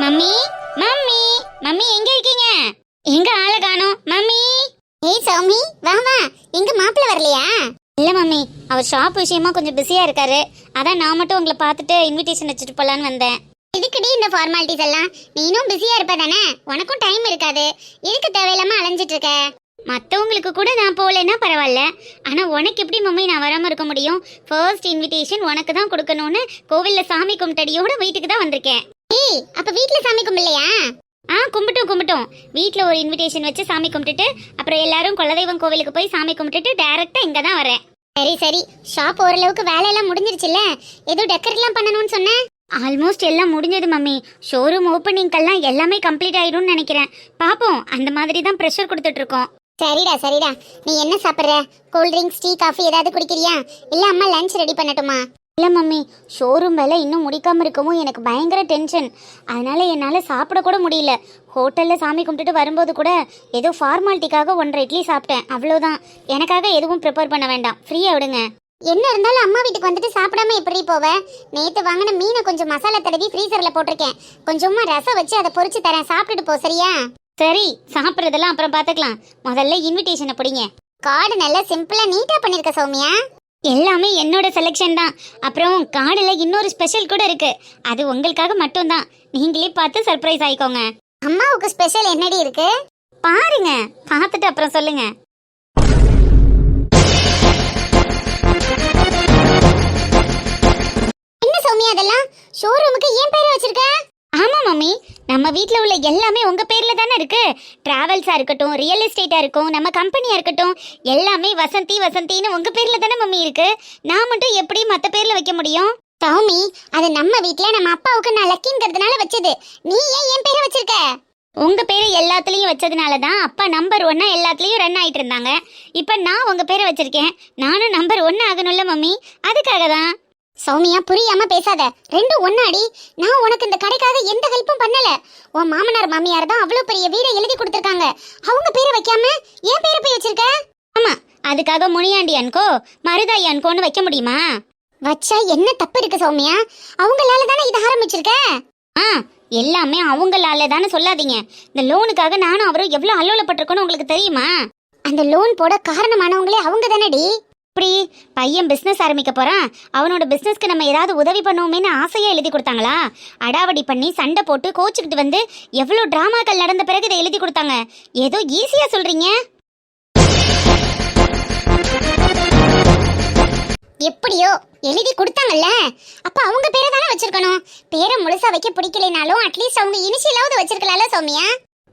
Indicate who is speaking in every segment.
Speaker 1: Mummy mummy mummy எங்க இருக்கீங்க? எங்க ஆளை காணோம்? மம்மி! ஏய் சௌமி வா வா. எங்க மாப்பிள்ள வரலையா? இல்ல மம்மி. அவர் ஷாப் விஷயமா கொஞ்சம் பிஸியா இருக்காரு. அதான் நான் மட்டும் உங்களை பார்த்துட்டு இன்விடேஷன் வச்சுட்டு போலான்னு வந்தேன். இதுக்குடி இந்த ஃபார்மாலிட்டிஸ் எல்லாம்? நீனும் பிஸியா இருப்ப தானே? உனக்கும் டைம் இருக்காது. எதுக்கு தேவையில்லாம அலைஞ்சிட்டு இருக்க? மற்றவங்களுக்கு கூட நான் போகலைன்னா பரவாயில்ல. ஆனால் உனக்கு எப்படி மம்மி நான் வராமல் இருக்க முடியும்? ஃபர்ஸ்ட் இன்விடேஷன் உனக்கு தான் கொடுக்கணும்னு கோவிலில் சாமி கும்பிட்டடியோட வீட்டுக்கு தான் வந்திருக்கேன். ஏய் அப்ப வீட்ல சாமி கும்பிடலையா? ஆ கும்பிட்டோம் கும்பிட்டோம். வீட்ல ஒரு இன்விடேஷன் வச்சு சாமி கும்பிட்டுட்டு அப்புறம் எல்லாரும் குலதெய்வம் கோவிலுக்கு போய் சாமி கும்பிட்டுட்டு டைரக்டா இங்க தான் வரேன். சரி சரி. ஷாப் ஓரளவுக்கு வேலையெல்லாம் முடிஞ்சிருச்சுல்ல? ஏதோ டெக்கரேட்லாம் பண்ணணும்னு சொன்னேன் ஆல்மோஸ்ட் எல்லாம் முடிஞ்சது மம்மி. ஷோரூம் ஓப்பனிங்கெல்லாம் எல்லாமே கம்ப்ளீட் ஆயிடும்னு நினைக்கிறேன். பாப்போம். அந்த மாதிரி தான் ப்ரெஷர் கொடுத்துட்டு இருக்கோம் சரிடா சரிடா. நீ என்ன சாப்பிட்ற? கூல் ட்ரிங்க்ஸ் டீ காஃபி ஏதாவது குடிக்கிறியா? இல்ல அம்மா லஞ்ச் ரெடி பண்ணட்டுமா? இல்லை மம்மி ஷோரூம் வேலை இன்னும் முடிக்காமல் இருக்கவும் எனக்கு பயங்கர டென்ஷன் அதனால என்னால் சாப்பிட கூட முடியல. ஹோட்டலில் சாமி கும்பிட்டுட்டு வரும்போது கூட ஏதோ ஃபார்மாலிட்டிக்காக ஒன்றரை இட்லி சாப்பிட்டேன். அவ்வளோதான் எனக்காக எதுவும் ப்ரிப்பேர் பண்ண வேண்டாம். ஃப்ரீயாக விடுங்க. என்ன இருந்தாலும் அம்மா வீட்டுக்கு வந்துட்டு சாப்பிடாம எப்படி போவ? நேத்து வாங்கின மீனை கொஞ்சம் மசாலா தடவி ஃப்ரீசர்ல போட்டிருக்கேன். கொஞ்சமா ரசம் வச்சு அதை பொரிச்சு தரேன். சாப்பிட்டுட்டு போ சரியா? சரி சாப்பிட்றதெல்லாம் அப்புறம் பார்த்துக்கலாம். முதல்ல இன்விடேஷனை பிடிங்க. கார்டு நல்லா சிம்பிளா நீட்டா பண்ணிருக்க சௌமியா. எல்லாமே என்னோட செலெக்ஷன் தான். அப்புறம் கார்டில் இன்னொரு ஸ்பெஷல் கூட இருக்கு. அது உங்களுக்காக மட்டும்தான். நீங்களே பார்த்து சர்ப்ரைஸ் ஆயிக்கோங்க. அம்மாவுக்கு ஸ்பெஷல் என்னடி இருக்கு? பாருங்க. பார்த்துட்டு அப்புறம் சொல்லுங்க. என்ன சௌமியா அதெல்லாம்? ஷோரூமுக்கு ஏன் பேரை வச்சிருக்க? ஆமா மம்மி நம்ம வீட்ல உள்ள எல்லாமே உங்க பேர்ல தானே இருக்கு. டிராவல்ஸா இருக்கட்டும் ரியல் எஸ்டேட்டா இருக்கும் நம்ம கம்பெனியா இருக்கட்டும் எல்லாமே வசந்தி வசந்தின்னு உங்க பேர்ல தானே மம்மி இருக்கு. நான் மட்டும் எப்படி மத்த பேர்ல வைக்க முடியும்? சௌமி அது நம்ம வீட்ல நம்ம அப்பாவுக்கு நான் லக்கிங்கிறதுனால வச்சது. நீ ஏன் என் பேரை வச்சிருக்க? உங்க பேரை எல்லாத்துலயும் வச்சதுனால தான் அப்பா நம்பர் ஒன்னா எல்லாத்துலயும் ரன் ஆயிட்டு இருந்தாங்க. இப்ப நான் உங்க பேரை வச்சிருக்கேன். நானும் நம்பர் ஒன்னு ஆகணும்ல மம்மி அதுக்காக தான் சௌமியா புரியாம பேசாத. ரெண்டும் ஒன்னாடி. நான் உனக்கு இந்த கடைக்காக எந்த ஹெல்ப்பும் பண்ணல. உன் மாமனார் மாமியார் தான் அவ்வளவு பெரிய வீடை எழுதி கொடுத்துருக்காங்க. அவங்க பேரை வைக்காம ஏன் பேரை போய் வச்சிருக்க? ஆமா அதுக்காக முனியாண்டி அன்கோ மருதாயி அன்கோன்னு வைக்க முடியுமா? வச்சா என்ன தப்பு இருக்கு சௌமியா? அவங்களால தானே இதை ஆரம்பிச்சிருக்க? ஆ எல்லாமே அவங்களால தானே சொல்லாதீங்க. இந்த லோனுக்காக நானும் அவரும் எவ்வளவு அல்லோலப்பட்டிருக்கோன்னு உங்களுக்கு தெரியுமா? அந்த லோன் போட காரணமானவங்களே அவங்க தானடி. எப்படி பையன் பிஸ்னஸ் ஆரம்பிக்க போகிறான் அவனோட பிஸ்னஸ்க்கு நம்ம ஏதாவது உதவி பண்ணுவோமேனு ஆசையாக எழுதி கொடுத்தாங்களா? அடாவடி பண்ணி சண்டை போட்டு கோச்சுக்கிட்டு வந்து எவ்வளோ டிராமாக்கள் நடந்த பிறகு இதை எழுதி கொடுத்தாங்க. ஏதோ ஈஸியாக சொல்கிறீங்க எப்படியோ எழுதி கொடுத்தாங்கல்ல. அப்ப அவங்க பேரை தானே வச்சிருக்கணும்? பேரை முழுசா வைக்க பிடிக்கலைனாலும் அட்லீஸ்ட் அவங்க இனிஷியலாவது வச்சிருக்கலாம்ல சௌமியா?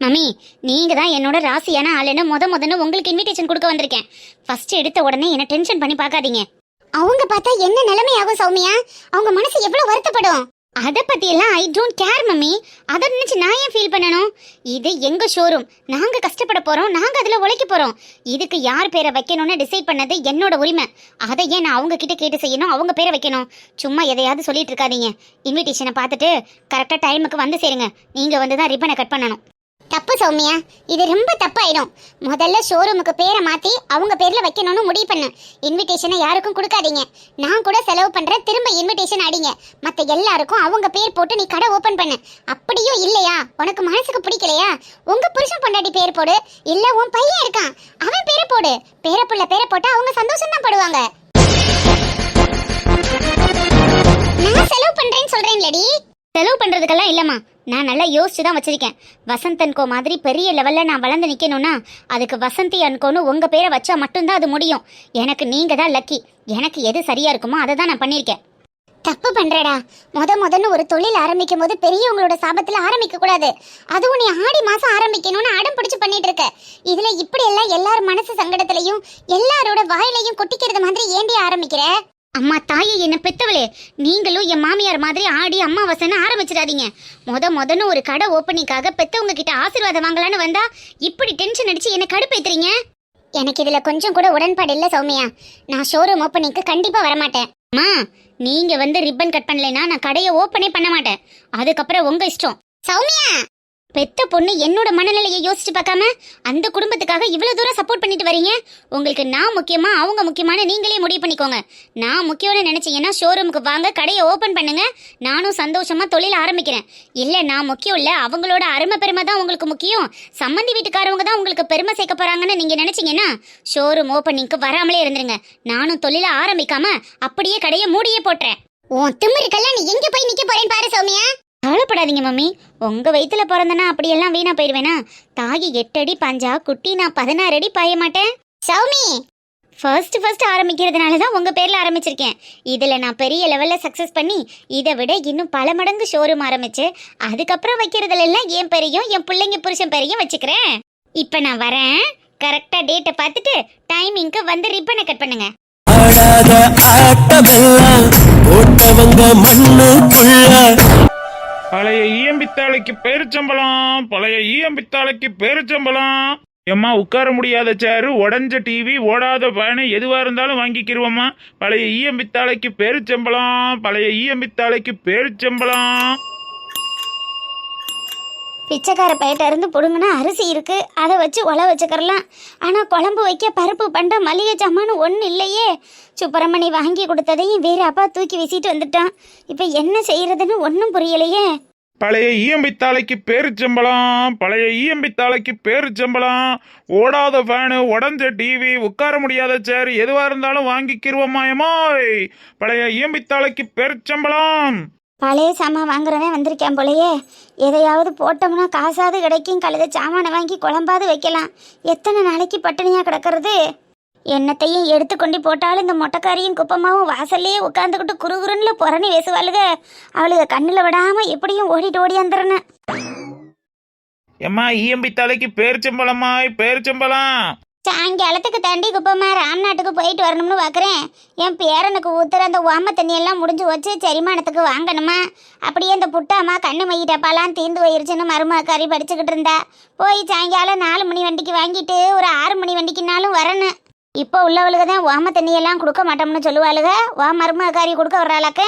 Speaker 1: மம்மி நீங்க தான் என்னோட ராசியான ஆளுன்னு முத முதன்னு உங்களுக்கு இன்விடேஷன் கொடுக்க வந்திருக்கேன். ஃபர்ஸ்ட் எடுத்த உடனே என்ன டென்ஷன் பண்ணி பார்க்காதீங்க. அவங்க பார்த்தா என்ன நிலைமை ஆகும் சௌமியா? அவங்க மனசு எவ்வளவு வருத்தப்படும்? அத பத்தி எல்லாம் ஐ டோன்ட் கேர் மம்மி. அதை நினைச்சு நான் ஏன் ஃபீல் பண்ணணும்? இது எங்க ஷோரூம் நாங்க கஷ்டப்பட போறோம் நாங்க அதுல உழைக்க போறோம். இதுக்கு யார் பேரை வைக்கணும்னு டிசைட் பண்ணது என்னோட உரிமை. அதை ஏன் நான் அவங்க கிட்ட கேட்டு செய்யணும் அவங்க பேரை வைக்கணும்? சும்மா எதையாவது சொல்லிட்டு இருக்காதீங்க. இன்விடேஷனை பார்த்துட்டு கரெக்டா டைமுக்கு வந்து சேருங்க. நீங்க வந்து தான் ரிப்பனை கட் பண்ணணும். தப்பு சௌமியா. இது ரொம்ப தப்பாயிடும். முதல்ல ஷோரூமுக்கு பேரை மாத்தி அவங்க பேர்ல வைக்கணும்னு முடிவு பண்ணு. இன்விடேஷனை யாருக்கும் கொடுக்காதீங்க. நான் கூட செலவு பண்றேன் திரும்ப இன்விடேஷன் அடிங்க. மத்த எல்லாருக்கும் அவங்க பேர் போட்டு நீ கடை ஓபன் பண்ணு. அப்படியும் இல்லையா? உனக்கு மனசுக்கு பிடிக்கலையா? உங்க புருஷன் பொண்டாட்டி பேர் போடு. இல்ல உன் பையன் இருக்கான். அவன் பேரை போடு. பேரப்புள்ள பேரை போட்டா அவங்க சந்தோஷம் தான் படுவாங்க. நான் செலவு பண்றேன்னு சொல்றேன்லடி. செலவு பண்ணுறதுக்கெல்லாம் இல்லைம்மா. நான் நல்லா யோசிச்சு தான் வச்சிருக்கேன். வசந்த் அன்கோ மாதிரி பெரிய லெவலில் நான் வளர்ந்து நிற்கணும்னா அதுக்கு வசந்தி அன்கோன்னு உங்கள் பேரை வச்சா மட்டும்தான் அது முடியும். எனக்கு நீங்கள் தான் லக்கி எனக்கு எது சரியாக இருக்குமோ அதை தான் நான் பண்ணியிருக்கேன். தப்பு பண்ணுறடா முத முதன்னு ஒரு தொழில் ஆரம்பிக்கும் போது பெரியவங்களோட சாபத்தில் ஆரம்பிக்கக்கூடாது அதுவும் நீ ஆடி மாதம் ஆரம்பிக்கணும்னு அடம் பிடிச்சி பண்ணிட்டு இருக்க. இதில் இப்படியெல்லாம் எல்லார் மனசு சங்கடத்துலையும் எல்லாரோட வாயிலையும் கொட்டிக்கிறது மாதிரி ஏண்டி ஆரம்பிக்கிற? அம்மா தாயே என்ன பெத்தவளே. நீங்களும் என் மாமியார் மாதிரி ஆடி அம்மாவாசைன்னு ஆரம்பிச்சிடாதீங்க. முத முதன்னு ஒரு கடை ஓப்பனிங்காக பெத்தவங்க கிட்ட ஆசீர்வாதம் வாங்கலான்னு வந்தா இப்படி டென்ஷன் அடிச்சு என்ன கடுப்பேத்துறீங்க? எனக்கு இதுல கொஞ்சம் கூட உடன்பாடு இல்லை சௌமியா. நான் ஷோரூம் ஓப்பனிங்க்கு கண்டிப்பா வரமாட்டேன். அம்மா நீங்க வந்து ரிப்பன் கட் பண்ணலைன்னா நான் கடையை ஓப்பனே பண்ண மாட்டேன். அதுக்கப்புறம் உங்க இஷ்டம். சௌமியா! பெத்த பொண்ணு என்னோட மனநிலையை யோசிச்சு பார்க்காம அந்த குடும்பத்துக்காக இவ்வளவு தூரம் சப்போர்ட் பண்ணிட்டு வரீங்க? உங்களுக்கு நான் முக்கியமா அவங்க முக்கியமான நீங்களே முடிவு பண்ணிக்கோங்க. நான் முக்கியம்னு நினைச்சீங்கன்னா ஷோரூமுக்கு வாங்க கடையை ஓபன் பண்ணுங்க. நானும் சந்தோஷமா தொழில் ஆரம்பிக்கிறேன். இல்ல நான் முக்கியம் இல்ல அவங்களோட அருமை பெருமை தான் உங்களுக்கு முக்கியம். சம்மந்தி வீட்டுக்காரவங்க தான் உங்களுக்கு பெருமை சேர்க்க போறாங்கன்னு நீங்க நினைச்சீங்கன்னா ஷோரூம் ஓப்பனிங்க்கு வராமலே இருந்துருங்க. நானும் தொழில ஆரம்பிக்காம அப்படியே கடையை மூடியே போட்டுறேன். உன் திமிருக்கெல்லாம் நீ எங்க போய் நிக்க போறேன்னு பாரு சௌமியா. கவலைப்படாதீங்க மம்மி. உங்கள் வயிற்றில் பிறந்தனா அப்படியெல்லாம் வீணாக போயிடுவேனா? தாகி எட்டடி பஞ்சா குட்டி நான் பதினாறு அடி பாய மாட்டேன். சௌமி! ஃபர்ஸ்ட் ஃபர்ஸ்ட் ஆரம்பிக்கிறதுனால தான் உங்கள் பேரில் ஆரம்பிச்சிருக்கேன். இதில் நான் பெரிய லெவலில் சக்ஸஸ் பண்ணி இதை விட இன்னும் பல மடங்கு ஷோரூம் ஆரம்பிச்சு அதுக்கப்புறம் வைக்கிறதுல எல்லாம் என் பெரியும் என் பிள்ளைங்க புருஷன் பெரியும் வச்சுக்கிறேன். இப்போ நான் வரேன். கரெக்டாக டேட்டை பார்த்துட்டு டைமிங்க்கு வந்து ரிப்பனை கட் பண்ணுங்க.
Speaker 2: ஆட்டமெல்லாம் போட்டவங்க மண்ணுக்குள்ள.
Speaker 3: பழைய ஈயம்பித்தாளைக்கு பேருச்சம்பளம் பழைய ஈயம்பித்தாளைக்கு பேருச்சம்பளம். எம்மா உட்கார முடியாத சேரு உடஞ்ச டிவி ஓடாத பயணம் எதுவாக இருந்தாலும் வாங்கிக்கிருவோம்மா. பழைய ஈயம்பித்தாளைக்கு பேருச்சம்பளம் பழைய ஈயம்பித்தாளைக்கு பேருச்சம்பளம்.
Speaker 1: பிச்சைக்கார பையிட்ட இருந்து புடுங்கினா அரிசி இருக்கு. அதை வச்சு உல வச்சுக்கிறலாம். ஆனால் குழம்பு வைக்க பருப்பு பண்டை மளிகை சாமான் ஒன்றும் இல்லையே. சுப்பிரமணி வாங்கி கொடுத்ததையும் வேற அப்பா தூக்கி வீசிட்டு வந்துட்டான். இப்போ என்ன செய்யறதுன்னு ஒன்றும் புரியலையே.
Speaker 3: பழைய ஈயம்பித்தாளைக்கு பேருச்சம்பளம் பழைய ஈயம்பித்தாளைக்கு பேருச்சம்பளம். ஓடாத ஃபேனு உடஞ்ச டிவி உட்கார முடியாத சேர் எதுவாக இருந்தாலும் வாங்கிக்கிருவோம்மா பழைய பழைய ஈயம்பித்தாளைக்கு பேருச்சம்பளம்.
Speaker 1: பழைய சாமான் வாங்குறவன் வந்திருக்கேன் போலயே. எதையாவது போட்டோம்னா காசாவது கிடைக்கும். கழுத சாமானை வாங்கி குழம்பாவது வைக்கலாம். எத்தனை நாளைக்கு பட்டினியாக கிடக்கிறது? என்னத்தையும் எடுத்து கொண்டு போட்டாலும் இந்த மொட்டைக்காரியும் குப்பமாவும் வாசல்லையே உட்காந்துக்கிட்டு குறுகுறுன்னு புறணி பேசுவாளுக அவளுக கண்ணில் விடாமல் எப்படியும் ஓடிட்டு ஓடியாந்துறன
Speaker 3: எம்மா தலைக்கு பேருச்சம்பளமாய் பேரிச்சம்பழம்.
Speaker 1: சாயங்காலத்துக்கு தாண்டி குப்பமா ராம்நாட்டுக்கு போயிட்டு வரணும்னு பார்க்குறேன் என் பேரனுக்கு ஊத்துற அந்த ஓம தண்ணியெல்லாம் முடிஞ்சு வச்சு செரிமானத்துக்கு வாங்கணுமா? அப்படியே இந்த புட்டாமா கண்ணு மை டப்பாலாம் தீர்ந்து போயிருச்சுன்னு கறி படிச்சுக்கிட்டு இருந்தா. போய் சாயங்காலம் நாலு மணி வண்டிக்கு வாங்கிட்டு ஒரு ஆறு மணி வண்டிக்குனாலும் வரணும் இப்போ உள்ளவளுக்கு தான் ஓம தண்ணியெல்லாம் கொடுக்க மாட்டோம்னு சொல்லுவாளுக. ஓ மருமக்காரி கொடுக்க வர்றாளாக்க.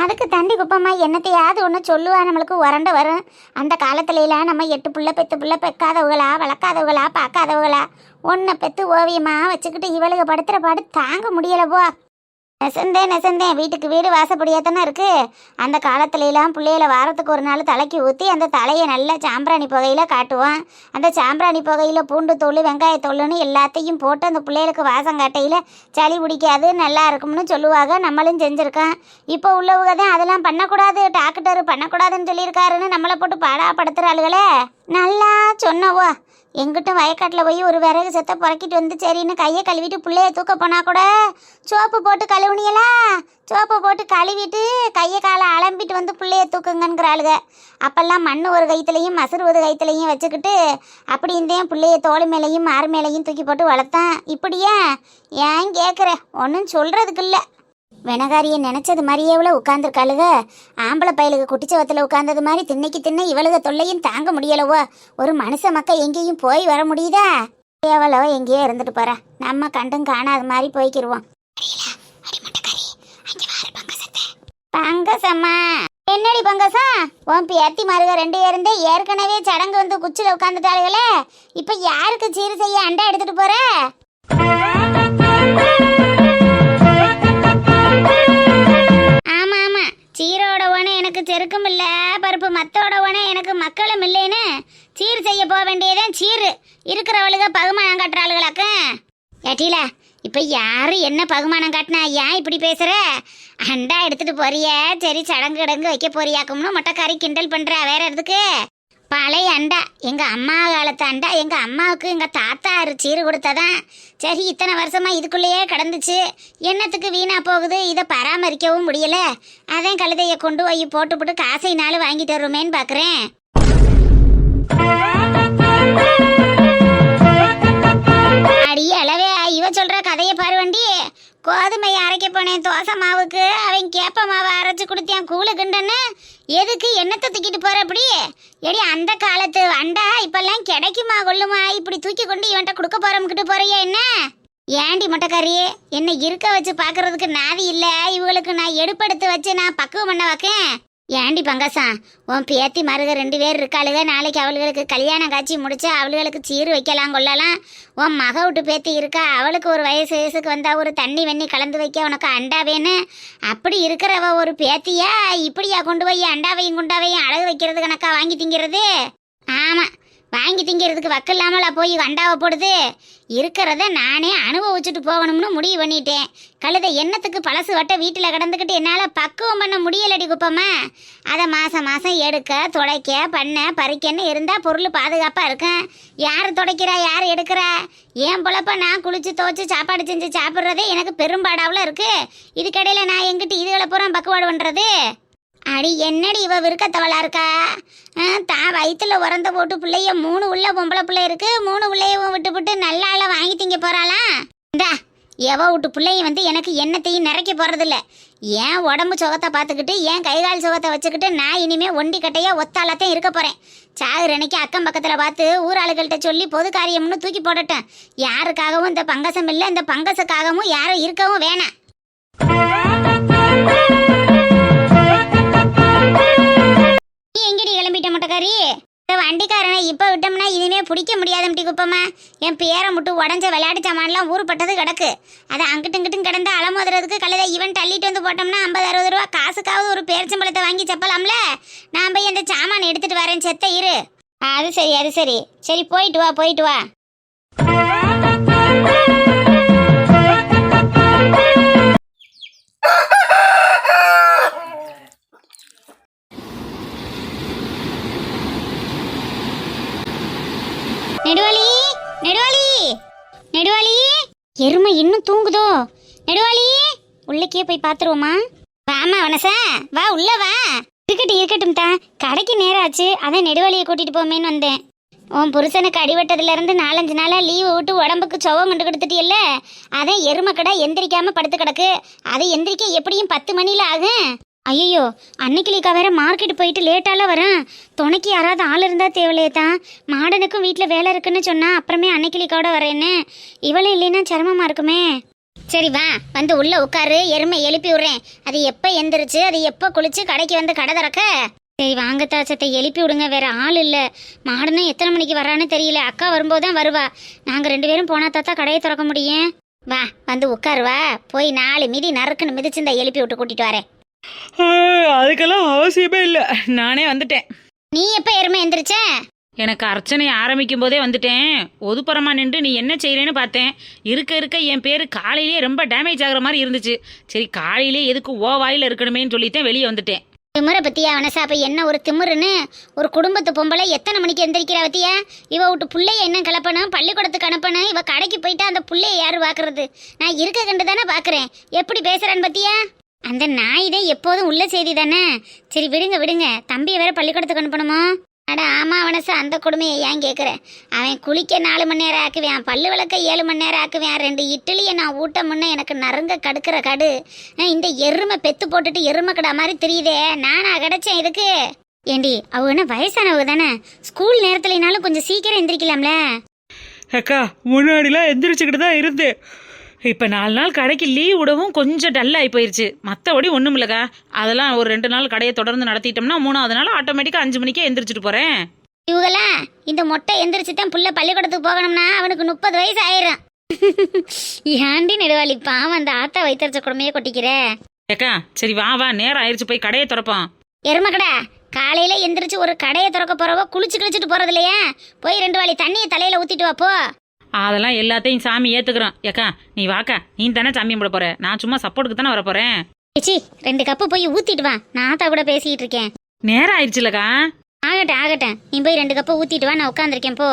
Speaker 1: அதுக்கு தண்டி குப்பம்மா என்னத்தையாவது ஒன்று சொல்லுவா நம்மளுக்கு உரண்ட வரும். அந்த காலத்துலலாம் நம்ம எட்டு புள்ள பெத்து புள்ள பெக்காதவங்களா வளர்க்காதவங்களா பார்க்காதவங்களா? ஒன்றை பெத்து ஓவியமாக வச்சுக்கிட்டு இவளுக்கு படுத்துற பாடு தாங்க முடியல போ. நெசந்தேன் நெசந்தேன் வீட்டுக்கு வீடு வாசப்படியாக தானே இருக்கு. அந்த காலத்துலலாம் பிள்ளைகளை வாரத்துக்கு ஒரு நாள் தலைக்கு ஊற்றி அந்த தலையை நல்லா சாம்பிராணி புகையில காட்டுவான். அந்த சாம்பிராணி புகையில பூண்டு தூள் வெங்காய எல்லாத்தையும் போட்டு அந்த பிள்ளைகளுக்கு வாசம் காட்டையில் சளி பிடிக்காது நல்லா இருக்கும்னு சொல்லுவாங்க நம்மளும் செஞ்சுருக்கோம் இப்போ உள்ளவங்க தான் அதெல்லாம் பண்ணக்கூடாது. டாக்டர் பண்ணக்கூடாதுன்னு சொல்லியிருக்காருன்னு நம்மளை போட்டு பாடாப்படுத்துகிறாளுகளே நல்லா சொன்னவோ. எங்கிட்டும் வயக்காட்டில் போய் ஒரு விறகு செத்த புறக்கிட்டு வந்து சரின்னு கையை கழுவிட்டு பிள்ளைய தூக்க போனால் கூட சோப்பு போட்டு கழுவுனியலா? சோப்பு போட்டு கழுவிட்டு கையை காலை அலம்பிட்டு வந்து பிள்ளைய தூக்குங்கங்கிறாளுக அப்போல்லாம் மண் ஒரு கைத்துலையும் மசர் ஒரு கைத்துலையும் வச்சுக்கிட்டு அப்படி இருந்தேன் பிள்ளைய தோல் மேலையும் மாறு மேலையும் தூக்கி போட்டு வளர்த்தான்? இப்படியா? ஏன் கேட்குற ஒன்றும் சொல்கிறதுக்கு இல்லை. வெனகாரியை நினைச்சது மாதிரியே இவ்வளோ உட்காந்துருக்காளுக ஆம்பளை பயலுக்கு குட்டிச்சவத்தில் உட்காந்தது மாதிரி திண்ணைக்கு தின்ன இவளுக தொல்லையும் தாங்க முடியலவோ? ஒரு மனுஷ மக்க எங்கேயும் போய் வர முடியுதா? எவ்வளோ எங்கேயோ இருந்துட்டு போற. நம்ம கண்டும் காணாத மாதிரி போய்க்கிருவோம். பங்கசம்மா. என்னடி பங்கசம்? உன் பேத்தி மருக ரெண்டு இருந்தே ஏற்கனவே சடங்கு வந்து குச்சில உட்காந்துட்டாளுகளே இப்ப யாருக்கு சீர் செய்ய அண்டா எடுத்துட்டு போற? சீரோட உன எனக்கு செருக்கும் இல்லை பருப்பு மத்தோட உன எனக்கு மக்களும் இல்லைன்னு சீர் செய்ய போக வேண்டியதான் சீரு. இருக்கிறவளுக பகுமானம் காட்டுறாளுகளாக்க. ஏட்டில இப்ப யாரு என்ன பகுமானம் காட்டினா ஏன் இப்படி பேசுற? அண்டா எடுத்துட்டு போறிய சரி சடங்கு கிடங்கு வைக்க போறியாக்கும்னு மொட்டைக்காரி கிண்டல் பண்ற வேற எதுக்கு? பழைய அண்டா எங்கள் அம்மா காலத்து அண்டா எங்கள் அம்மாவுக்கு எங்கள் தாத்தா ஒரு சீரு கொடுத்ததான் சரி இத்தனை வருஷமாக இதுக்குள்ளேயே கிடந்துச்சு. என்னத்துக்கு வீணா போகுது? இதை பராமரிக்கவும் முடியல. அதான் கழுதையை கொண்டு போய் போட்டுப்புட்டு காசைனாலும் வாங்கிட்டு வருமேன்னு பார்க்குறேன் அடி அளவே இவ சொல்ற கதையை பாரு வண்டி. கோதுமை அரைக்க போனேன் தோசை மாவுக்கு. அவன் கேப்ப மாவை அரைச்சி கொடுத்தேன் கூழு கிண்டன்னு எதுக்கு என்னத்தை தூக்கிட்டு போற அப்படி எடி அந்த காலத்து வண்டா இப்பெல்லாம் கிடைக்குமா கொள்ளுமா இப்படி தூக்கி கொண்டு இவன்ட்ட கொடுக்க போறோம்கிட்டு போறியா என்ன? ஏண்டி முட்டைக்காரியே என்னை இருக்க வச்சு பார்க்கறதுக்கு நாதி இல்லை? இவங்களுக்கு நான் எடுப்படுத்து வச்சு நான் பக்குவம் பண்ண வைக்கேன். ஏண்டி பங்கசா உன் பேத்தி மருக ரெண்டு பேர் இருக்காளுக நாளைக்கு அவளுகளுக்கு கல்யாணம் காட்சி முடிச்சு அவளுகளுக்கு சீர் வைக்கலாம் கொள்ளலாம். உன் மக விட்டு பேத்தி இருக்கா அவளுக்கு ஒரு வயசு வயசுக்கு வந்தால் ஒரு தண்ணி வெண்ணி கலந்து வைக்க உனக்கு அண்டா வேணும் அப்படி இருக்கிறவ ஒரு பேத்தியா இப்படியா கொண்டு போய் அண்டாவையும் குண்டாவையும் அழகு வைக்கிறது கணக்கா வாங்கி திங்கிறது? ஆமாம் வாங்கி திங்கிறதுக்கு வக்கில்லாமலா போய் கண்டாவை போடுது. இருக்கிறத நானே அனுபவிச்சுட்டு போகணும்னு முடிவு பண்ணிட்டேன். கழுத எண்ணத்துக்கு பழசு வட்ட வீட்டில் கிடந்துக்கிட்டு என்னால் பக்குவம் பண்ண முடியலடி குப்பம்மா. அதை மாதம் மாதம் எடுக்க துடைக்க பண்ண பறிக்கன்னு இருந்தால் பொருள் பாதுகாப்பாக இருக்கும். யார் துடைக்கிறா யார் எடுக்கிறா? ஏன் பொழப்ப நான் குளிச்சு துவச்சி சாப்பாடு செஞ்சு சாப்பிட்றதே எனக்கு பெரும்பாடாவில் இருக்குது இதுக்கடையில் நான் எங்கிட்டு இதுகளை பூரா பக்குவாடு பண்ணுறது அடி என்னடி இவ விருக்கத்தவளா இருக்கா? தான் வயிற்றுல உறந்த போட்டு பிள்ளைய மூணு உள்ள பொம்பளை பிள்ளை இருக்கு மூணு பிள்ளையவும் விட்டு விட்டு நல்ல ஆளை வாங்கி திங்க போறாளா? இந்தா எவ விட்டு பிள்ளைய வந்து எனக்கு என்னத்தையும் நிறைக்க போறதில்ல. ஏன் உடம்பு சுகத்தை பார்த்துக்கிட்டு ஏன் கைகால் சுகத்தை வச்சுக்கிட்டு நான் இனிமே ஒண்டி கட்டையா ஒத்தாலத்தான் இருக்க போறேன். சாகுற அன்னைக்கு அக்கம் பக்கத்துல பார்த்து ஊராளுகள்கிட்ட சொல்லி பொது காரியம்னு தூக்கி போடட்டும். யாருக்காகவும் இந்த பங்கசம் இல்லை இந்த பங்கசக்காகவும் யாரும் இருக்கவும் வேணாம். எங்கடி கிளம்பிட்ட முட்டைக்காரி இந்த வண்டிக்காரனை இப்போ விட்டோம்னா இனிமே பிடிக்க முடியாது முட்டி குப்பம்மா. என் பேரை மட்டும் உடஞ்ச விளையாட்டு சாமான்லாம் ஊறுப்பட்டது கிடக்கு. அதை அங்கிட்டும் இங்கிட்டும் கிடந்து அலமோதுறதுக்கு கழுத இவன் தள்ளிட்டு வந்து போட்டோம்னா ஐம்பது அறுபது ரூபா காசுக்காவது ஒரு பேரிச்சம்பழத்தை வாங்கி செப்பலாம்ல? நான் போய் அந்த சாமான் எடுத்துட்டு வரேன் செத்த இரு. அது சரி அது சரி. சரி போயிட்டு வா போயிட்டு வா. நெடுவாளி நெடுவாளி நெடுவாளி எருமை இன்னும் தூங்குதோ? நெடுவாளி உள்ளக்கே போய் பாத்துருவோமா வாமா வனசா வா உள்ள வா. இருக்கட்டும் இருக்கட்டும் தான் கடைக்கு நேரம் ஆச்சு அதான் நெடுவாளியை கூட்டிட்டு போமேன்னு வந்தேன். உன் புருஷனுக்கு அடிபட்டதுல இருந்து நாலஞ்சு நாளா லீவு விட்டு உடம்புக்கு சொவம் கொண்டு கொடுத்துட்டியல்ல? அதான் எருமை கடை எந்திரிக்காம படுத்து கிடக்கு. அதை எந்திரிக்க எப்படியும் பத்து மணில ஆகும். ஐயோ அன்னைக்கிளிக்கா வேற மார்க்கெட் போயிட்டு லேட்டால வரேன். துணைக்கு யாராவது ஆள் இருந்தா தேவையில்லையே தான் மாடனுக்கும் வீட்டில் வேலை இருக்குன்னு சொன்னா அப்புறமே அன்னைக்கிளிக்காவோட வரேன்னு. இவளும் இல்லைன்னா சிரமமா இருக்குமே. சரி வா வந்து உள்ள உட்காரு எருமை எழுப்பி விடுறேன். அது எப்போ எந்திரிச்சு அது எப்போ குளிச்சு கடைக்கு வந்து கடை திறக்க? சரி வாங்க தாச்சத்தை எழுப்பி விடுங்க வேற ஆள் இல்லை. மாடனும் எத்தனை மணிக்கு வரான்னு தெரியல. அக்கா வரும்போது தான் வருவா. நாங்கள் ரெண்டு பேரும் போனா தாத்தா கடையை திறக்க முடியும்? வா வந்து உட்காரு வா. போய் நாலு மிதி நறுக்குன்னு மிதிச்சு இந்த எழுப்பி விட்டு கூட்டிட்டு வரேன்.
Speaker 4: அதுக்கெல்லாம் அவசியமே இல்லை. நானே வந்துட்டேன்.
Speaker 1: நீ எப்ப எருமை எந்திரிச்ச?
Speaker 4: எனக்கு அர்ச்சனை ஆரம்பிக்கும் போதே வந்துட்டேன். ஒதுப்புறமா நின்று நீ என்ன செய்கிறேன்னு பார்த்தேன். இருக்க இருக்க என் பேர் காலையிலேயே ரொம்ப டேமேஜ் ஆகுற மாதிரி இருந்துச்சு. சரி காலையிலே எதுக்கு ஓ வாயில் இருக்கணுமேன்னு சொல்லிட்டேன் வெளியே வந்துட்டேன்.
Speaker 1: திமுறை பத்தியா அவனசா அப்ப என்ன ஒரு திமுருன்னு? ஒரு குடும்பத்து பொம்பளை எத்தனை மணிக்கு எந்திரிக்கிறா பத்தியா? இவ விட்டு புள்ளைய என்ன கிளப்பணும்? பள்ளிக்கூடத்துக்கு அனுப்பணும்? இவ கடைக்கு போயிட்டா அந்த புள்ளைய யாரு பாக்குறது? நான் இருக்க கண்டு தானே பாக்குறேன். எப்படி பேசுறான்னு பத்தியா? அந்த நாய் தான் எப்போதும் உள்ள செய்தி தானே? சரி விடுங்க விடுங்க. தம்பியை வேற பள்ளிக்கூடத்துக்கு அனுப்பணுமோ அட ஆமா அவனசா அந்த கொடுமையை ஏன் கேட்குறேன் அவன் குளிக்க நாலு மணி நேரம் ஆக்குவேன் பல்லு விளக்க ஏழு மணி நேரம் ஆக்குவேன் ரெண்டு இட்லியை நான் ஊட்ட முன்ன எனக்கு நறுங்க கடுக்கிற கடு. இந்த எருமை பெத்து போட்டுட்டு எருமை கடை மாதிரி தெரியுதே நானா கிடைச்சேன் இதுக்கு. ஏண்டி அவங்க என்ன வயசானவங்க தானே? ஸ்கூல் நேரத்துலனாலும் கொஞ்சம் சீக்கிரம் எந்திரிக்கலாம்ல?
Speaker 4: அக்கா முன்னாடிலாம் எந்திரிச்சுக்கிட்டு தான் இருந்தேன். இப்போ நாலு நாள் கடைக்கு லீவ் விடவும் கொஞ்சம் டல் ஆகி போயிருச்சு. மற்றபடி ஒன்றும் இல்லைக்கா. அதெல்லாம் ஒரு ரெண்டு நாள் கடையை தொடர்ந்து நடத்திட்டோம்னா மூணாவது நாள் ஆட்டோமேட்டிக்காக அஞ்சு மணிக்கே எந்திரிச்சிட்டு போகிறேன்
Speaker 1: இவங்கெல்லாம் இந்த மொட்டை எந்திரிச்சு தான் புள்ள பள்ளிக்கூடத்துக்கு போகணும்னா அவனுக்கு முப்பது வயசு ஆயிரும். ஏண்டி நெடுவாளி பாவம் அந்த ஆத்தா வைத்தறிச்ச கொடுமையே கொட்டிக்கிற?
Speaker 4: ஏக்கா சரி வா வா நேரம் ஆயிடுச்சு போய் கடையை திறப்போம்.
Speaker 1: எருமக்கடா காலையில எந்திரிச்சு ஒரு கடையை திறக்க போறவோ குளிச்சு கிழிச்சிட்டு போறது இல்லையா போய் ரெண்டு வாளி தண்ணியை தலையில ஊத்திட்டு வா போ.
Speaker 4: அதெல்லாம் எல்லாத்தையும் சாமி ஏத்துக்கிறோம் ஏக்கா நீ வாக்கா நீ தானே சாமி கும்பிட போற? நான் சும்மா சப்போர்ட்டுக்கு தானே வர போறேன்
Speaker 1: சி ரெண்டு கப்பு போய் ஊத்திட்டு வா. நான் ஆத்தா கூட பேசிட்டு இருக்கேன்.
Speaker 4: நேரம் ஆயிடுச்சுலக்கா.
Speaker 1: ஆகட்டும் ஆகட்டும். நீ போய் ரெண்டு கப்பு ஊத்திட்டு வா நான் உட்காந்துருக்கேன் போ.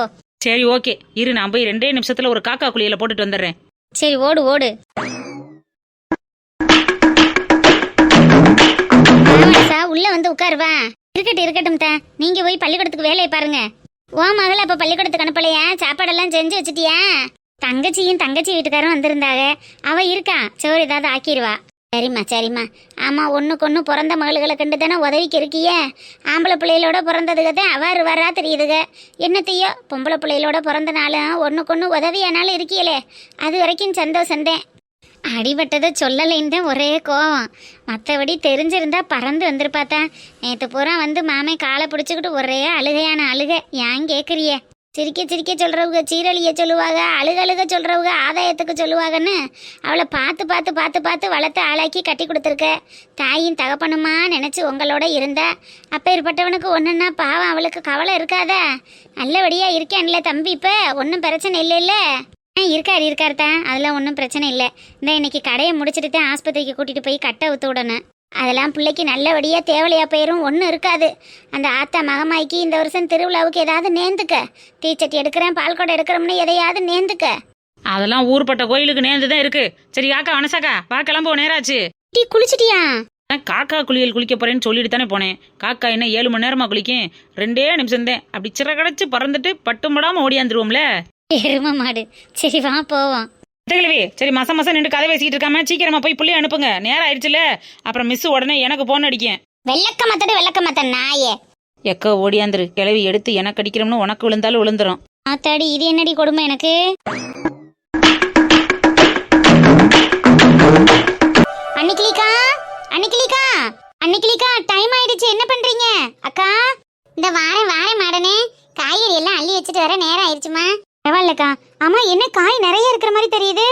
Speaker 4: சரி ஓகே. இரு நான் போய் ரெண்டே நிமிஷத்துல ஒரு காக்கா குளியல போட்டுட்டு வந்துடுறேன்.
Speaker 1: சரி ஓடு ஓடு. உள்ள வந்து உட்காருவா இருக்கட்டும் இருக்கட்டும் தா. நீங்க போய் பள்ளிக்கூடத்துக்கு வேலையை பாருங்க. ஓ மகள் அப்ப பள்ளிக்கூடத்துக்கு அனுப்பலையா? சாப்பாடெல்லாம் செஞ்சு வச்சிட்டியா? தங்கச்சியும் தங்கச்சி வீட்டுக்காரும் வந்திருந்தாங்க. அவ இருக்கா? சோறு ஏதாவது ஆக்கிடுவா சரிம்மா சரிம்மா. ஆமா ஒண்ணுக்கு ஒன்று பிறந்த மகளுகளை கண்டு தானே உதவிக்கு இருக்கியே? ஆம்பளை பிள்ளைகளோட பிறந்ததுக்கு தான் அவாறு வரா தெரியுதுக என்னத்தையோ? பொம்பளை பிள்ளைகளோட பிறந்தனாலும் ஒன்றுக்கு ஒன்று உதவியானாலும் இருக்கியலே. அது வரைக்கும் சந்தோஷந்தேன் அடிபட்டதை சொல்லலைன்னு தான் ஒரே கோவம். மற்றபடி தெரிஞ்சிருந்தா பறந்து வந்திருப்பாத்தா நேற்று பூரா வந்து மாமே காலை பிடிச்சிக்கிட்டு ஒரே அழுகையான அழுகை. ஏன் கேட்குறிய சிரிக்க சிரிக்க சொல்கிறவங்க சீரழிய சொல்லுவாங்க அழுகழுக சொல்கிறவங்க ஆதாயத்துக்கு சொல்லுவாங்கன்னு அவளை பார்த்து பார்த்து பார்த்து பார்த்து வளர்த்து ஆளாக்கி கட்டி கொடுத்துருக்க. தாயும் தகப்பனுமா நினச்சி உங்களோட இருந்தா. அப்பேற்பட்டவனுக்கு ஒன்றுன்னா பாவம் அவளுக்கு கவலை இருக்காதா? நல்லபடியாக இருக்கேன்ல தம்பி இப்போ ஒன்றும் பிரச்சனை இல்லைல்ல. இருக்கார் இருக்கார் தான் அதெல்லாம் ஒன்றும் பிரச்சனை இல்லை. இந்த இன்னைக்கு கடையை முடிச்சிட்டு தான் ஆஸ்பத்திரிக்கு கூட்டிகிட்டு போய் கட்டை ஊற்ற விடணும் அதெல்லாம் பிள்ளைக்கு நல்லபடியாக தேவலையா போயிரும் ஒன்றும் இருக்காது. அந்த ஆத்தா மகமாய்க்கு இந்த வருஷம் திருவிழாவுக்கு ஏதாவது நேர்ந்துக்க. தீச்சட்டி எடுக்கிறேன் பால்கோடை எடுக்கிறோம்னு எதையாவது நேர்ந்துக்க.
Speaker 4: அதெல்லாம் ஊர்பட்ட கோயிலுக்கு நேர்ந்து தான் இருக்கு. சரி காக்கா வனசாக்கா வா கிளம்புவோம் நேராச்சு.
Speaker 1: டீ குளிச்சிட்டியா?
Speaker 4: காக்கா குளியல் குளிக்க போறேன்னு சொல்லிட்டு தானே போனேன். காக்கா என்ன ஏழு மணி நேரமா குளிக்கும்? ரெண்டே நிமிஷம் தான் அப்படி சிற கடைச்சு பறந்துட்டு பட்டும்படாம ஓடியாந்துருவோம்ல.
Speaker 1: எரும மாடு. சரி வா போவோம்.
Speaker 4: கிழவி சரி மச மசம் நின்று கதை பேசிக்கிட்டு இருக்காம சீக்கிரமா போய் புள்ளைய அனுப்புங்க. நேரம் ஆயிடுச்சுல. அப்புறம் மிஸ் உடனே எனக்கு போன் அடிக்கும்.
Speaker 1: வெள்ளக்க மத்தடு வெள்ளக்க மத்த நாயே.
Speaker 4: எக்க ஓடியாந்துரு கிளவி எடுத்து எனக்கு அடிக்கிறோம்னு உனக்கு விழுந்தாலும் விழுந்துரும்.
Speaker 1: ஆத்தாடி இது என்னடி கொடுமை எனக்கு? அன்னிக்கிளிக்கா அன்னிக்கிளிக்கா அன்னிக்கிளிக்கா டைம் ஆயிடுச்சு. என்ன பண்றீங்க? அக்கா இந்த வாரேன் வாரேன் மாடனே. காய்கறி எல்லாம் அள்ளி வச்சுட்டு வர நேரம் ஆயிடுச்சுமா. பரவாயில்லக்கா. ஆமா என்ன காய் நிறைய இருக்கிற மாதிரி தெரியுது?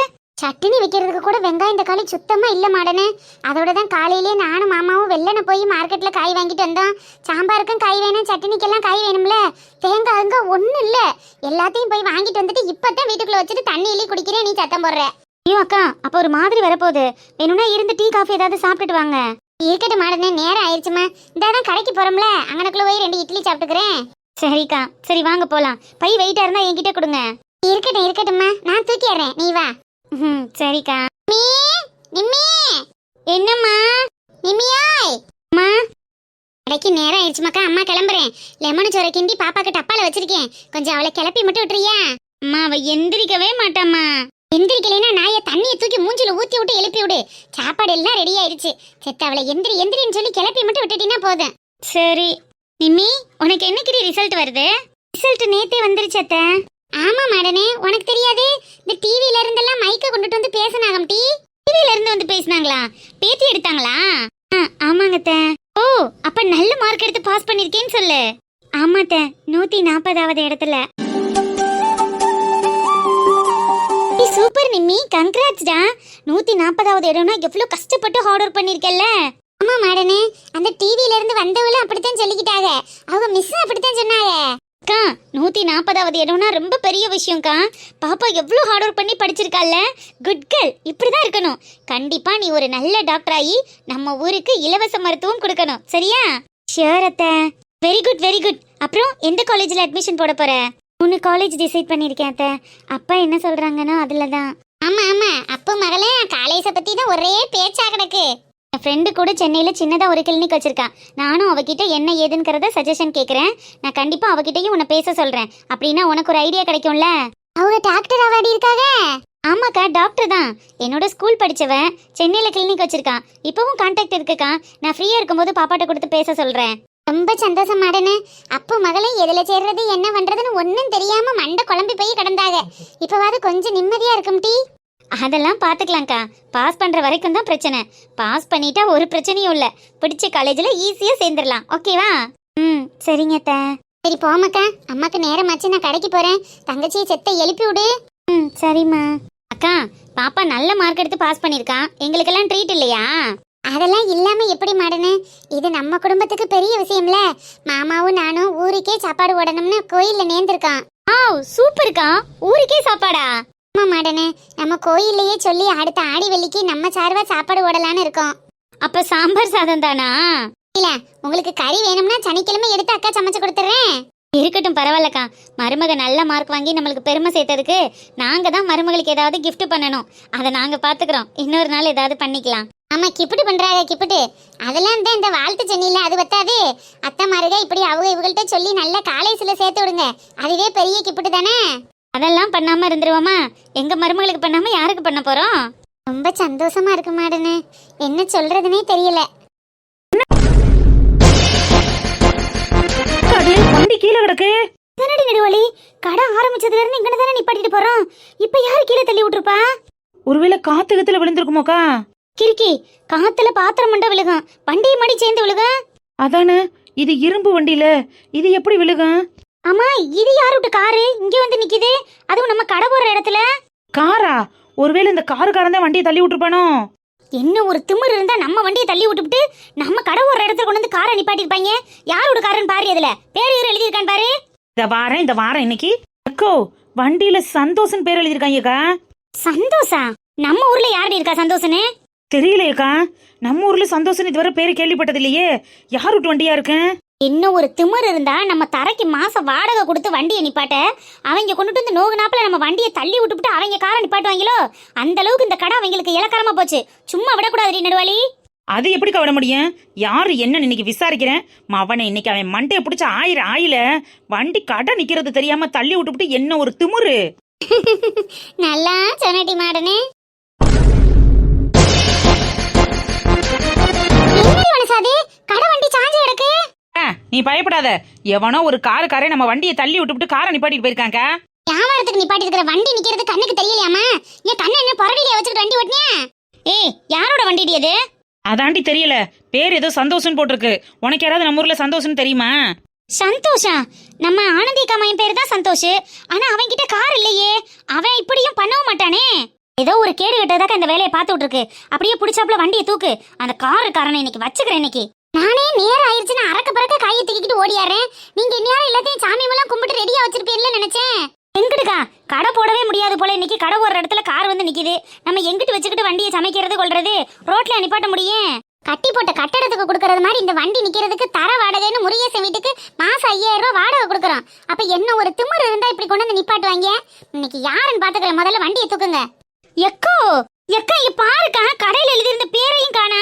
Speaker 1: சட்னி வைக்கிறதுக்கு கூட வெங்காயம் தக்காளி சுத்தமாக இல்லை மாடனே. அதோட தான் காலையிலேயே நானும் மாமாவும் வெள்ளன போய் மார்க்கெட்டில் காய் வாங்கிட்டு வந்தோம். சாம்பாருக்கும் காய் வேணும் சட்னிக்கெல்லாம் காய் வேணும்ல. தேங்காய் அங்கே ஒன்றும் இல்லை. எல்லாத்தையும் போய் வாங்கிட்டு வந்துட்டு இப்பதான் வீட்டுக்குள்ளே வச்சுட்டு தண்ணி குடிக்கிறேன் நீ சத்தம் போடுற. ஐயோ அக்கா அப்போ ஒரு மாதிரி வரப்போகுது. வேணும்னா இருந்து டீ காஃபி ஏதாவது சாப்பிட்டுட்டு வாங்க. இருக்கட்டும் மாடனே நேரம் ஆயிடுச்சுமா இந்த தான் கடைக்கு போகிறோம்ல அங்கனக்குள்ளே போய் ரெண்டு இட்லி சாப்பிட்டுக்கிறேன். சரிக்கா. சரி வாங்க போலாம். பை வெயிட்டா இருந்தா என்கிட்ட கொடுங்க. இருக்கட்டும் இருக்கட்டும்மா. நான் தூக்கிடுறேன். நீ வா. ம் சரிக்கா. நீ நிம்மி. என்னம்மா? நிம்மியாய். அம்மா. கடைக்கு நேரம் ஆயிடுச்சுமாக்கா. அம்மா கிளம்புறேன். லெமன் சோறை கிண்டி பாப்பாக்கு டப்பால வச்சிருக்கேன். கொஞ்சம் அவளை கிளப்பி மட்டும் விட்டுறியா? அம்மா அவ எந்திரிக்கவே மாட்டாம்மா. எந்திரிக்கலைன்னா நாயை தண்ணியை தூக்கி மூஞ்சில ஊத்தி விட்டு எழுப்பி விடு. சாப்பாடு எல்லாம் ரெடி ஆயிடுச்சு. செத்த அவளை எந்திரி எந்திரின்னு சொல்லி கிளப்பி மட்டும் விட்டுட்டீங்கன்னா போதும். சரி. நிம்மி உனக்கு என்னைக்கு ரிசல்ட் வருது? ரிசல்ட் நேத்தே வந்துருச்சு அத்த. ஆமா மாடனே உனக்கு தெரியாது? இந்த டிவில இருந்தெல்லாம் மைக்க கொண்டுட்டு வந்து பேசினாகம் டி டிவில இருந்து வந்து பேசினாங்களா? பேட்டி எடுத்தாங்களா? ஆ, ஆமாங்க அத்த. ஓ அப்ப நல்ல மார்க் எடுத்து பாஸ் பண்ணிருக்கேன்னு சொல்லு. ஆமா அத்த நூத்தி நாற்பதாவது இடத்துல. சூப்பர் நிம்மி கங்க்ராட்ஸ்டா நூத்தி நாற்பதாவது இடம்னா எவ்வளவு கஷ்டப்பட்டு ஹார்ட் ஒர்க் பண்ணிருக்கல்ல. ஆமா மாடனே அந்த டிவில இருந்து வந்தவளும் அப்படித்தான் சொல்லிக்கிட்டாங்க. அவங்க மிஸ் அப்படித்தான் சொன்னாங்க. அக்கா நூத்தி நாற்பதாவது இடம்னா ரொம்ப பெரிய விஷயம்க்கா. பாப்பா எவ்வளோ ஹார்ட் ஒர்க் பண்ணி படிச்சிருக்கால குட் கேர்ள் இப்படிதான் இருக்கணும். கண்டிப்பா நீ ஒரு நல்ல டாக்டர் ஆகி நம்ம ஊருக்கு இலவச மருத்துவம் கொடுக்கணும். சரியா? ஷியோர் அத்தை. வெரி குட் வெரி குட் அப்புறம் எந்த காலேஜில் அட்மிஷன் போட போற? மூணு காலேஜ் டிசைட் பண்ணியிருக்கேன் அத்தை. அப்பா என்ன சொல்றாங்கன்னா அதுல தான் ஆமா ஆமா. அப்போ மகளே காலேஜை பத்தி தான் ஒரே பேச்சா கிடக்கு. என் ஃப்ரெண்டு கூட சென்னையில சின்னதா ஒரு கிளினிக் வச்சிருக்கா நானும் அவகிட்ட என்ன ஏதுங்கிறத சஜஷன் கேக்குறேன். நான் கண்டிப்பா அவகிட்டயும் உன்னை பேச சொல்றேன். அப்படின்னா உனக்கு ஒரு ஐடியா கிடைக்கும்ல? அவங்க டாக்டர் அவாடி இருக்காங்க ஆமாக்கா டாக்டர் தான். என்னோட ஸ்கூல் படிச்சவ சென்னையில கிளினிக் வச்சிருக்கா இப்பவும் கான்டாக்ட் இருக்குக்கா. நான் ஃப்ரீயா இருக்கும்போது பாப்பாட்ட கொடுத்து பேச சொல்றேன். ரொம்ப சந்தோஷம் மாடனு. அப்போ மகளே எதுல சேர்றது என்ன பண்றதுன்னு ஒன்னும் தெரியாம மண்டை குழம்பி போய் கிடந்தாங்க. இப்பவாது கொஞ்சம் நிம்மதியா இருக்கும் டீ. அதெல்லாம் பார்த்துக்கலாம்க்கா பாஸ் பண்ணுற வரைக்கும் தான் பிரச்சனை. பாஸ் பண்ணிட்டா ஒரு பிரச்சனையும் இல்லை. பிடிச்ச காலேஜில் ஈஸியாக சேர்ந்துடலாம் ஓகேவா ம் சரிங்க அத்தை. சரி போமாக்கா அம்மாக்கு நேரமாச்சு நான் கடைக்கு போகிறேன் தங்கச்சியை செத்தை எழுப்பி விடு. ம் சரிம்மா. அக்கா பாப்பா நல்ல மார்க் எடுத்து பாஸ் பண்ணியிருக்கான் எங்களுக்கெல்லாம் ட்ரீட் இல்லையா? அதெல்லாம் இல்லாம எப்படி மாடனு? இது நம்ம குடும்பத்துக்கு பெரிய விஷயம்ல. மாமாவும் நானும் ஊருக்கே சாப்பாடு ஓடணும்னு கோயில்ல நேர்ந்திருக்கான் ஆ சூப்பர்க்கா. ஊருக்கே சாப்பாடா? ஆமா மாடனு. நம்ம கோயில்லையே சொல்லி அடுத்த ஆடி வெள்ளிக்கு நம்ம சார்பா சாப்பாடு ஓடலான்னு இருக்கோம். அப்ப சாம்பார் சாதம் தானா? இல்ல உங்களுக்கு கறி வேணும்னா சனிக்கிழமை எடுத்து அக்கா சமைச்சு கொடுத்துறேன். இருக்கட்டும் பரவாயில்லக்கா. மருமக நல்ல மார்க் வாங்கி நம்மளுக்கு பெருமை சேர்த்ததுக்கு நாங்க தான் மருமகளுக்கு ஏதாவது gift பண்ணணும். அதை நாங்க பாத்துக்கிறோம். இன்னொரு நாள் ஏதாவது பண்ணிக்கலாம். ஆமா கிப்பிட்டு பண்றாங்க கிப்பிட்டு. அதெல்லாம் தான் இந்த வாழ்த்து சென்னில அது பத்தாது. அத்தை மாருக இப்படி அவங்க இவங்கள்ட்ட சொல்லி நல்ல காலேஜ்ல சேர்த்து விடுங்க. அதுவே பெரிய கிப்பிட்டு தானே? அதெல்லாம் பண்ணாம இருந்துருவோமா? எங்க மருமகளுக்கு பண்ணாம யாருக்கு பண்ண போறோம்? ரொம்ப சந்தோஷமா இருக்கு மாடனு. என்ன சொல்றதுனே தெரியல.
Speaker 4: வண்டி கீழே கிடக்கு.
Speaker 1: என்னடி நெடுவழி? கடை ஆரம்பிச்சதுல இருந்து இங்க தானே நிப்பாட்டிட்டு போறோம்? இப்ப யாரு கீழே தள்ளி விட்டுருப்பா?
Speaker 4: ஒருவேளை காத்து கத்துல விழுந்திருக்குமோக்கா?
Speaker 1: கிறுக்கி காத்துல பாத்திரம் மண்டை விழுகும். வண்டியை மடி சேர்ந்து விழுகும்
Speaker 4: அதானே இது இரும்பு வண்டியில. இது எப்படி விழுகும்?
Speaker 1: ஆமா இது யாரு விட்டு காரு? இங்க வந்து நிக்குது. அதுவும் நம்ம கடை போற இடத்துல.
Speaker 4: காரா? ஒருவேளை இந்த காருக்காரன் தான் வண்டியை தள்ளி விட்டுருப்பானோ?
Speaker 1: என்ன ஒரு திமிர் இருந்தா நம்ம வண்டியை தள்ளி விட்டுவிட்டு நம்ம கடை ஒரு இடத்துல கொண்டு வந்து காரை நிப்பாட்டிருப்பாங்க யாரோட காருன்னு பாரு அதுல பேர் இவரு எழுதியிருக்கான்னு பாரு.
Speaker 4: இந்த வாரம் இந்த வாரம் இன்னைக்கு? அக்கோ வண்டியில சந்தோஷன் பேர் எழுதியிருக்காங்கக்கா
Speaker 1: சந்தோஷா? நம்ம ஊர்ல யாரு இருக்கா சந்தோஷனு
Speaker 4: தெரியலையேக்கா நம்ம ஊர்ல சந்தோஷன் இதுவரை பேரு கேள்விப்பட்டது இல்லையே யார் விட்டு வண்டியா இருக்கு?
Speaker 1: இன்னும் ஒரு திமிர் இருந்தா நம்ம தரைக்கு மாசம் வாடகை கொடுத்து வண்டியை நிப்பாட்ட. அவங்க கொண்டுட்டு வந்து நோகு நாப்பில நம்ம வண்டியை தள்ளி விட்டுவிட்டு அவங்க காரை நிப்பாட்டுவாங்களோ? அந்த அளவுக்கு இந்த கடை அவங்களுக்கு இலக்காரமா போச்சு. சும்மா விடக்கூடாது நடுவாளி.
Speaker 4: அது எப்படி விட முடியும்? யாரு என்னன்னு இன்னைக்கு விசாரிக்கிறேன் மவனை இன்னைக்கு அவன் மண்டையை பிடிச்ச ஆயிரம் ஆயில. வண்டி கடை நிக்கிறது தெரியாம தள்ளி விட்டுவிட்டு என்ன ஒரு திமிரு?
Speaker 1: நல்லா சொன்னடி மாடனே. மனசாதி? கடை வண்டி சாஞ்சு கிடக்கு.
Speaker 4: நீ பயப்படாத. எவனோ ஒரு காருக்காரே நம்ம வண்டியை தள்ளி விட்டுவிட்டு காரை நிப்பாட்டிட்டு போயிருக்காங்க
Speaker 1: வியாபாரத்துக்கு நிப்பாட்டி இருக்கிற வண்டி நிக்கிறது கண்ணுக்கு தெரியலையாமா என் கண்ணை என்ன புரடியில வச்சுக்கிட்டு வண்டி ஓட்டினியா? ஏய் யாரோட வண்டிடி அது?
Speaker 4: அதாண்டி தெரியல. பேர் ஏதோ சந்தோஷம் போட்டிருக்கு. உனக்கு யாராவது நம்ம ஊர்ல சந்தோஷம் தெரியுமா?
Speaker 1: சந்தோஷா? நம்ம ஆனந்தி கம்மையின் பேர் தான் சந்தோஷ். ஆனா அவன் கிட்ட கார் இல்லையே. அவன் இப்படியும் பண்ணவும் மாட்டானே. ஏதோ ஒரு கேடு கட்டதாக்க அந்த வேலையை பார்த்துட்டு இருக்கு அப்படியே பிடிச்சாப்புல வண்டியை தூக்கு. அந்த காரு காரனை இன்னைக்கு வச்சுக்கிறேன் இன்னைக்கு. நானே நேரம் ஆயிருச்சுன்னா அறக்க பறக்க கையை தூக்கிட்டு ஓடியாரேன் நீங்க இந்நேரம் எல்லாத்தையும் சாமி எல்லாம் கும்பிட்டு ரெடியா வச்சிருப்பீங்கன்னு நினைச்சேன். எங்கிட்டுக்கா? கடை போடவே முடியாது போல இன்னைக்கு. கடை ஒரு இடத்துல கார் வந்து நிக்குது. நம்ம எங்கிட்டு வச்சுக்கிட்டு வண்டியை சமைக்கிறது கொள்றது? ரோட்ல நிப்பாட்ட முடியும். கட்டி போட்ட கட்டடத்துக்கு கொடுக்கறது மாதிரி இந்த வண்டி நிக்கிறதுக்கு தர வாடகைன்னு முருகேசன் வீட்டுக்கு மாசம் ஐயாயிரம் ரூபாய் வாடகை கொடுக்குறோம். அப்ப என்ன ஒரு திமிரு இருந்தா இப்படி கொண்டு வந்து நிப்பாட்டுவாங்க? இன்னைக்கு யாருன்னு பாத்துக்கிறேன் முதல்ல வண்டியை தூக்குங்க. எக்கோ! எக்கா இங்க பாருக்கா. கடையில எழுதியிருந்த பேரையும் காணா.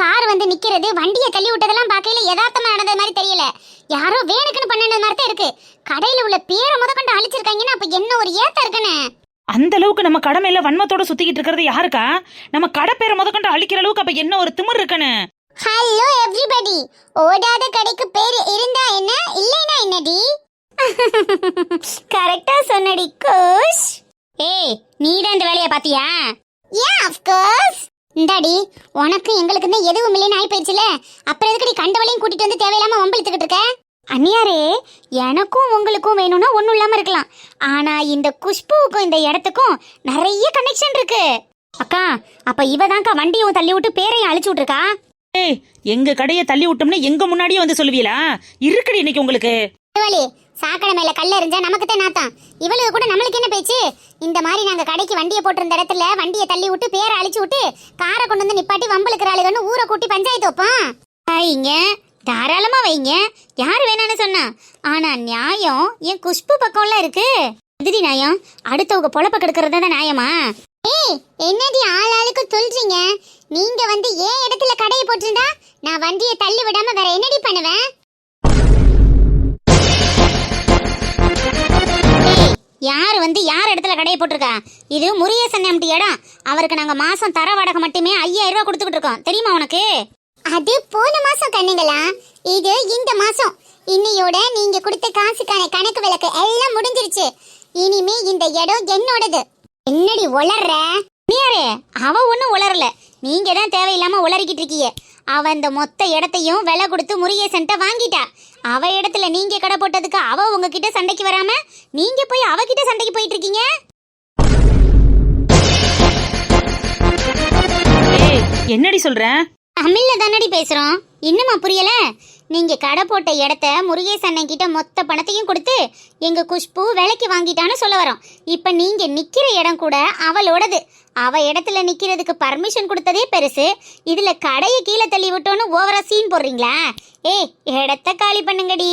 Speaker 1: கார் வந்து நிக்கிறது வண்டியை தள்ளி விட்டதெல்லாம் பார்க்கையில யதார்த்தமா நடந்தது மாதிரி தெரியல. யாரோ வேணுக்குன்னு பண்ணது மாதிரி தான் இருக்கு. கடையில உள்ள பேரை முத கொண்டு அழிச்சிருக்காங்கன்னா அப்ப என்ன ஒரு ஏத்த இருக்குன்னு?
Speaker 4: அந்த அளவுக்கு நம்ம கடை மேல வன்மத்தோட சுத்திக்கிட்டு இருக்கிறது யாருக்கா? நம்ம கடை பேரை முதற்கொண்டு அழிக்கிற அளவுக்கு அப்ப என்ன ஒரு திமிர் இருக்குன்னு?
Speaker 1: ஹலோ எவ்ரிபடி ஓடாத கடைக்கு பேர் இருந்தா என்ன? இல்லைனா என்னடி? கரெக்டா சொன்னடி கோஷ் ஏய் நீ தான் இந்த வேலைய பாத்தியா யா ஆஃப் கோர்ஸ் இந்தாடி உனக்கு எங்களுக்கு தான் எதுவும் இல்லைன்னு ஆயி போயிடுச்சுல அப்புறம் எதுக்கு நீ கண்டவளையும் கூட்டிட்டு வந்து தேவையில்லாம வம்பிழுத்துக்கிட்டு இருக்க? அண்ணியாரே எனக்கும் உங்களுக்கும் வேணும்னா ஒண்ணும் இல்லாம இருக்கலாம். ஆனா இந்த குஷ்புவுக்கும் இந்த இடத்துக்கும் நிறைய கனெக்ஷன் இருக்கு. அக்கா அப்ப இவ தான்க்கா வண்டியும் தள்ளி விட்டு பேரையும் அழிச்சு விட்டுருக்கா?
Speaker 4: ஏய் எங்க கடையை தள்ளி விட்டோம்னா எங்க முன்னாடியே வந்து சொல்லுவீங்களா இருக்குடி இன்னைக்கு உங்களுக்கு.
Speaker 1: சாக்கடை மேல கல்ல எறிஞ்சா நமக்கு தான் நாத்தான் இவளுக்கு கூட நம்மளுக்கு என்ன பேச்சு? இந்த மாதிரி நாங்க கடைக்கு வண்டியை போட்டிருந்த இடத்துல வண்டியை தள்ளி விட்டு பேரை அழிச்சு விட்டு காரை கொண்டு வந்து நிப்பாட்டி வம்பளுக்கிற ஆளுகன்னு ஊரை கூட்டி பஞ்சாயத்து வைப்போம். வைங்க. தாராளமா வைங்க. யார் வேணாம்னு சொன்னா. ஆனா நியாயம் என் குஷ்பு பக்கம்ல இருக்கு. எதிரி நியாயம்? அடுத்தவங்க பொழப்ப கெடுக்கிறது தான் நியாயமா? ஏய் என்னடி ஆள் ஆளுக்கு சொல்றீங்க? நீங்க வந்து ஏன் இடத்துல கடையை போட்டிருந்தா நான் வண்டியை தள்ளி விடாம வேற என்னடி பண்ணுவேன்? யார் வந்து யார் இடத்துல கடையை போட்டிருக்கா? இது முருகேசன் எம்டி இடம் அவருக்கு நாங்க மாசம் தர வாடகை மட்டுமே ஐயாயிரம் ரூபாய் கொடுத்துக்கிட்டு இருக்கோம். தெரியுமா உனக்கு? அது போன மாசம் கண்ணுங்களா? இது இந்த மாசம். இன்னையோட நீங்க கொடுத்த காசுக்கான கணக்கு விளக்கு எல்லாம் முடிஞ்சிருச்சு. இனிமே இந்த இடம் என்னோடது. என்னடி உளர்ற? நீயாரே அவ ஒண்ணும் உளரல. நீங்க தான் தேவையில்லாம உளறிக்கிட்டு இருக்கீங்க. அவ இந்த மொத்த இடத்தையும் விலை கொடுத்து முருகேசன்ட்ட வாங்கிட்டா. அவ இடத்துல நீங்க கடை போட்டதுக்கு அவ உங்ககிட்ட சண்டைக்கு வராம நீங்க போய் அவகிட்ட சண்டைக்கு போயிட்டு இருக்கீங்க?
Speaker 4: என்னடி சொல்ற?
Speaker 1: தமிழ்ல தானடி பேசுறோம். இன்னுமா புரியல? நீங்கள் கடை போட்ட இடத்த முருகேசன் அண்ணன் கிட்ட மொத்த பணத்தையும் கொடுத்து எங்கள் குஷ்பு விலைக்கு வாங்கிட்டான்னு சொல்ல வரோம். இப்போ நீங்கள் நிற்கிற இடம் கூட அவளோடது. அவள் இடத்துல நிற்கிறதுக்கு பர்மிஷன் கொடுத்ததே பெருசு. இதில் கடையை கீழே தள்ளி விட்டோன்னு ஓவரா சீன் போடுறீங்களா? ஏய் இடத்த காலி பண்ணுங்கடி.